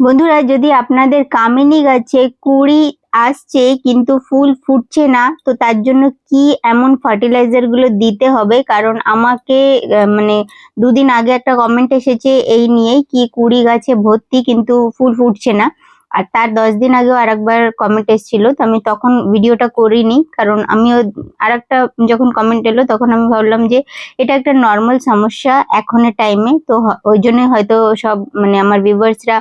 বন্ধুরা, যদি আপনাদের কামিনী গাছে কুড়ি আসছে কিন্তু ফুল ফুটছে না, তো তার জন্য কি এমন ফার্টিলাইজারগুলো দিতে হবে? কারণ আমাকে মানে দুদিন আগে একটা কমেন্ট এসেছে এই নিয়েই কি কুড়ি গাছে ভর্তি কিন্তু ফুল ফুটছে না। আর তার দশ দিন আগেও আরেকবার কমেন্ট এসেছিল, তো আমি তখন ভিডিওটা করিনি। কারণ আমিও আর একটা যখন কমেন্ট এলো, তখন আমি ভাবলাম যে, এটা একটা নর্মাল সমস্যা এখনের টাইমে তো ওই জন্যই হয়তো সব মানে আমার ভিউয়ার্সরা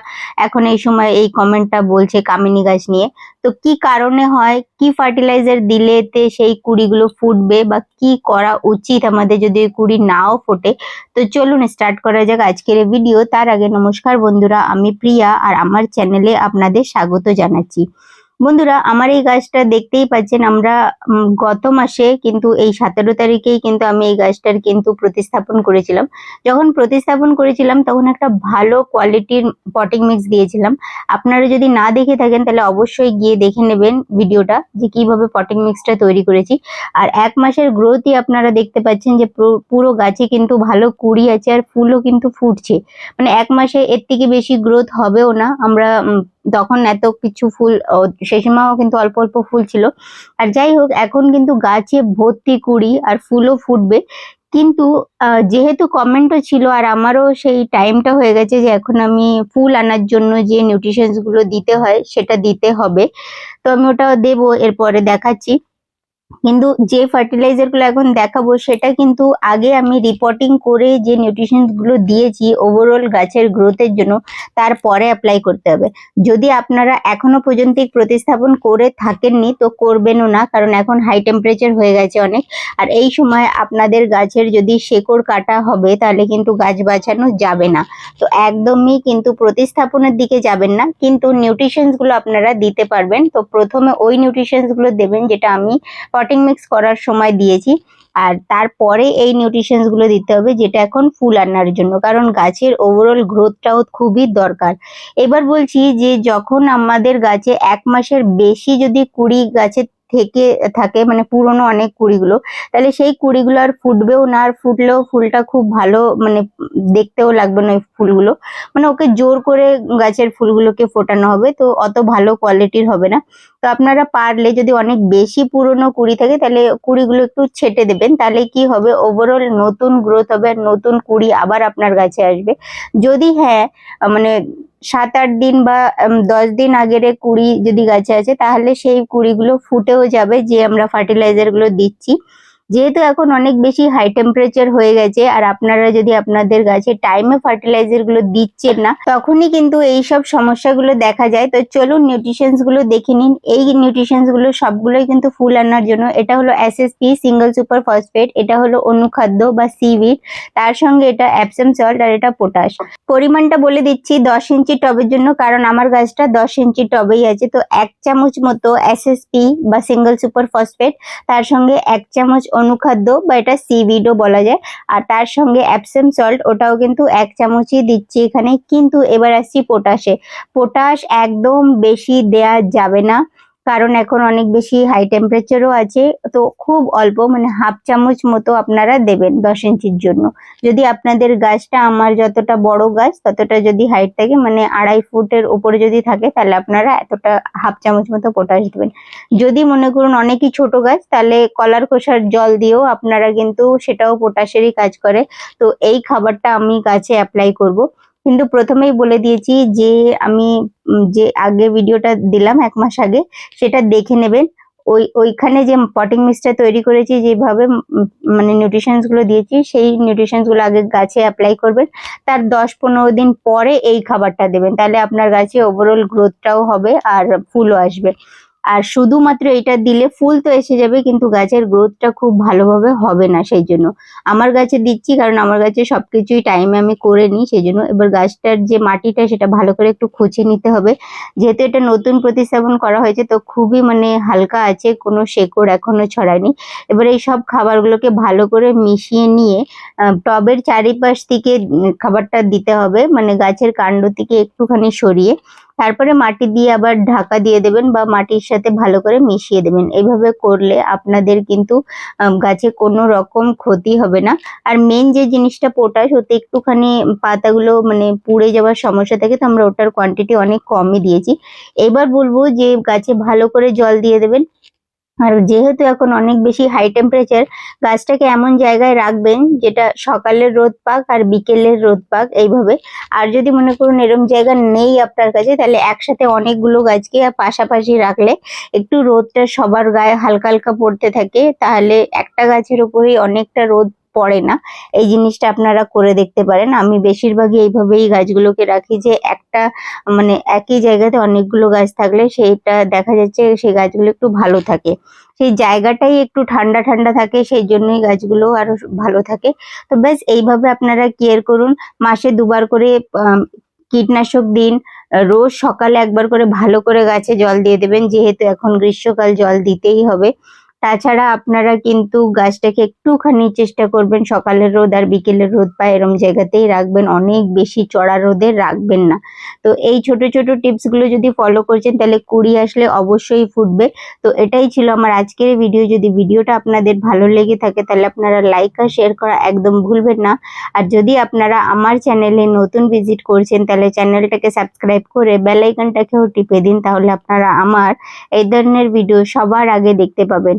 এখন এই সময় এই কমেন্টটা বলছে কামিনী গাছ নিয়ে। তো কি কারণে হয়, কি ফার্টিলাইজার দিলে তে সেই কুড়িগুলো ফুটবে বা কি করা উচিত আমাদের যদি ওই কুড়ি নাও ফোটে? তো চলুন স্টার্ট করা যাক আজকের ভিডিও তার আগে নমস্কার বন্ধুরা, আমি প্রিয়া আর আমার চ্যানেলে আপনাদের স্বাগত জানাচ্ছি। বন্ধুরা, আমার এই গাছটা দেখতেই পাচ্ছেন আমরা গত মাসে কিন্তু এই সতেরো তারিখেই কিন্তু আমি এই গাছটার কিন্তু প্রতিস্থাপন করেছিলাম। যখন প্রতিস্থাপন করেছিলাম, তখন একটা ভালো কোয়ালিটির পটিং মিক্স দিয়েছিলাম। আপনারা যদি না দেখে থাকেন, তাহলে অবশ্যই গিয়ে দেখে নেবেন ভিডিওটা, যে কীভাবে পটিং মিক্সটা তৈরি করেছি। আর এক মাসের গ্রোথই আপনারা দেখতে পাচ্ছেন যে পুরো- গাছে কিন্তু ভালো কুড়ি আছে আর ফুলও কিন্তু ফুটছে। মানে এক মাসে এর থেকে বেশি গ্রোথ হবেও না। আমরা তখন এত কিছু ফুল সেই সময়ও কিন্তু অল্প অল্প ফুল ছিল। আর যাই হোক, এখন কিন্তু গাছে ভর্তি কুড়ি আর ফুলও ফুটবে। কিন্তু যেহেতু কমেন্টও ছিল আর আমারও সেই টাইমটা হয়ে গেছে যে এখন আমি ফুল আনার জন্য যে নিউট্রিশনসগুলো দিতে হয়, সেটা দিতে হবে। তো আমি ওটা দেবো, এরপরে দেখাচ্ছি। কিন্তু যে ফার্টিলাইজারগুলো এখন দেখাবো, সেটা কিন্তু আগে আমি রিপোর্টিং করে যে নিউট্রিশনসগুলো দিয়েছি ওভারঅল গাছের গ্রোথের জন্য, তারপরে অ্যাপ্লাই করতে হবে। যদি আপনারা এখনও পর্যন্ত প্রতিস্থাপন করে থাকেননি, তো করবেনও না, কারণ এখন হাই টেম্পারেচার হয়ে গেছে অনেক। আর এই সময় আপনাদের গাছের যদি শেকড় কাটা হবে, তাহলে কিন্তু গাছ বাঁচানো যাবে না। তো একদমই কিন্তু প্রতিস্থাপনের দিকে যাবেন না, কিন্তু নিউট্রিশনসগুলো আপনারা দিতে পারবেন। তো প্রথমে ওই নিউট্রিশনসগুলো দেবেন, যেটা আমি পটিং মিক্স করার সময় দিয়েছি। আর তারপরে এই নিউট্রিশনসগুলো দিতে হবে, যেটা এখন ফুল আনার জন্য। কারণ গাছের ওভারঅল গ্রোথটাও খুবই দরকার। এবার বলছি যে, যখন আমাদের গাছে এক মাসের বেশি যদি কুড়ি গাছে থেকে, থাকে মানে পুরনো অনেক কুড়িগুলো। তাহলে সেই কুড়িগুলো আর ফুটবেও না, আর ফুটলেও ফুলটা খুব ভালো মানে দেখতেও লাগবে না ওই ফুলগুলো। মানে ওকে জোর করে গাছের ফুলগুলোকে ফোটানো হবে, তো অত ভালো কোয়ালিটির হবে না। তো আপনারা পারলে যদি অনেক বেশি পুরনো কুড়ি থাকে, তাহলে কুড়িগুলো একটু ছেটে দেবেন। তাহলে কি হবে? ওভারঅল নতুন গ্রোথ হবে, আর নতুন কুড়ি আবার আপনার গাছে আসবে। যদি হ্যাঁ মানে সাত আট দিন বা দশ দিন আগের কুড়ি যদি গাছে আছে, তাহলে সেই কুড়িগুলো ফুটেও যাবে, যে আমরা ফার্টিলাইজারগুলো দিচ্ছি। যেহেতু এখন অনেক বেশি হাই টেম্পারেচার হয়ে গেছে, আর আপনারা যদি আপনাদের গাছে টাইমে ফার্টিলাইজারগুলো দিচ্ছেন না, তখনই কিন্তু এই সব সমস্যাগুলো দেখা যায়। তো চলুন নিউট্রিশনসগুলো দেখে নিন। এই নিউট্রিশনসগুলো সবগুলোই কিন্তু ফুল আনার জন্য। এটা হলো এসএসপি সিঙ্গেল সুপার ফসফেট এটা হলো অনুখাদ্য বা সিভিড তার সঙ্গে এটা অ্যাপসাম সল্ট আর এটা পটাশ পরিমাণটা বলে দিচ্ছি দশ ইঞ্চি টবের জন্য, কারণ আমার গাছটা দশ ইঞ্চি টবেই আছে। তো এক চামচ মতো এসএসপি বা সিঙ্গেল সুপার ফসফেট তার সঙ্গে এক চামচ অনুখাদ্য বা এটা সিভিডও বলা যায়। আর তার সঙ্গে অ্যাপসেম সল্ট, ওটাও কিন্তু এক চামচই দিচ্ছি এখানে। কিন্তু এবার আসছি পটাশে। পটাশ একদম বেশি দেয়া যাবে না। কারণ এখন অনেক বেশি হাই টেম্পারেচারও আছে, তো খুব অল্প মানে হাফ চামচ মতো আপনারা দেবেন দশ ইঞ্চির জন্য। যদি আপনাদের গাছটা আমার যতটা বড় গাছ, ততটা যদি হাইট থাকে মানে আড়াই ফুটের উপরে যদি থাকে, তাহলে আপনারা এতটা হাফ চামচ মতো পটাশ দেবেন। যদি মনে করুন অনেকই ছোট গাছ, তাহলে কলার খোসার জল দিয়েও আপনারা কিন্তু সেটাও পটাশেরই কাজ করে। তো এই খাবারটা আমি গাছে অ্যাপ্লাই করব। কিন্তু প্রথমেই বলে দিয়েছি যে আমি যে আগে ভিডিওটা দিলাম এক মাস আগে, সেটা দেখে নেবেন। ওই, ওইখানে যে পটিং মিক্সটা তৈরি করেছি, যেভাবে মানে নিউট্রিশনসগুলো দিয়েছি, সেই নিউট্রিশনসগুলো আগে গাছে অ্যাপ্লাই করবেন। তার দশ পনেরো দিন পরে এই খাবারটা দেবেন। তাহলে আপনার গাছে ওভারঅল গ্রোথটাও হবে আর ফুলও আসবে। আর শুধুমাত্র এটা দিলে ফুল তো এসে যাবে, কিন্তু গাছের গ্রোথটা খুব ভালোভাবে হবে না সেই জন্য। আমার গাছে দিচ্ছি কারণ আমার গাছে সবকিছুই টাইমে আমি করে নিই, সেই জন্য এবার গাছটার যে মাটিটা সেটা ভালো করে একটু খুঁচে নিতে হবে। যেহেতু এটা নতুন প্রতিস্থাপন করা হয়েছে, তো খুবই মানে হালকা আছে, কোনো শেকড় এখনও ছড়ায়নি। এবার এই সব খাবারগুলোকে ভালো করে মিশিয়ে নিয়ে টবের চারিপাশ থেকে খাবারটা দিতে হবে মানে গাছের কাণ্ড থেকে একটুখানি সরিয়ে। তারপরে মাটি দিয়ে আবার ঢাকা দিয়ে দেবেন বা মাটির সাথে ভালো করে মিশিয়ে দেবেন। এভাবে করলে আপনাদের কিন্তু গাছে কোনো রকম ক্ষতি হবে না। আর মেন যে জিনিসটা পোটাশ ওতে একটুখানি পাতাগুলো মানে পুড়ে যাওয়ার সমস্যা থাকে, তো আমরা ওটার কোয়ান্টিটি অনেক কমই দিয়েছি। এবার বলব যে গাছে ভালো করে জল দিয়ে দেবেন। আর যেহেতু এখন অনেক বেশি হাই টেম্পারেচার গাছটাকে এমন জায়গায় রাখবেন যেটা সকালের রোদ পাক আর বিকেলের রোদ পাক এইভাবে। আর যদি মনে করুন এরম জায়গা নেই আপনার কাছে, তাহলে একসাথে অনেকগুলো গাছকে পাশাপাশি রাখলে একটু রোদটা সবার গায়ে হালকা হালকা পড়তে থাকে, তাহলে একটা গাছের উপরেই অনেকটা রোদ পড়ে না। এই জিনিসটা আপনারা করে দেখতে পারেন। আমি বেশিরভাগই এইভাবেই গাছগুলোকে রাখি যে একটা মানে একই জায়গাতে অনেকগুলো গাছ থাকলে সেইটা দেখা যাচ্ছে সেই গাছগুলো একটু ভালো থাকে। সেই জায়গাটাই একটু ঠান্ডা ঠান্ডা থাকে, সেই জন্যই গাছগুলো আরও ভালো থাকে। তো ব্যাস, এইভাবে আপনারা কেয়ার করুন। মাসে দুবার করে কীটনাশক দিন। রোজ সকালে একবার করে ভালো করে গাছে জল দিয়ে দেবেন। যেহেতু এখন গ্রীষ্মকাল, জল দিতেই হবে। তাছাড়া আপনারা কিন্তু গাছটাকে একটুখানি চেষ্টা করবেন সকালের রোদ আর বিকেলের রোদ পায় এরম জায়গাতেই রাখবেন। অনেক বেশি চড়া রোদে রাখবেন না। তো এই ছোট ছোট টিপসগুলো যদি ফলো করছেন, তাহলে কুড়ি আসলে অবশ্যই ফুটবে। তো এটাই ছিল আমার আজকের ভিডিও যদি ভিডিওটা আপনাদের ভালো লেগে থাকে, তাহলে আপনারা লাইক আর শেয়ার করা একদম ভুলবেন না। আর যদি আপনারা আমার চ্যানেলে নতুন ভিজিট করছেন, তাহলে চ্যানেলটাকে সাবস্ক্রাইব করে বেল আইকনটাকেও টিপে দিন। তাহলে আপনারা আমার এই ধরনের ভিডিও সবার আগে দেখতে পাবেন।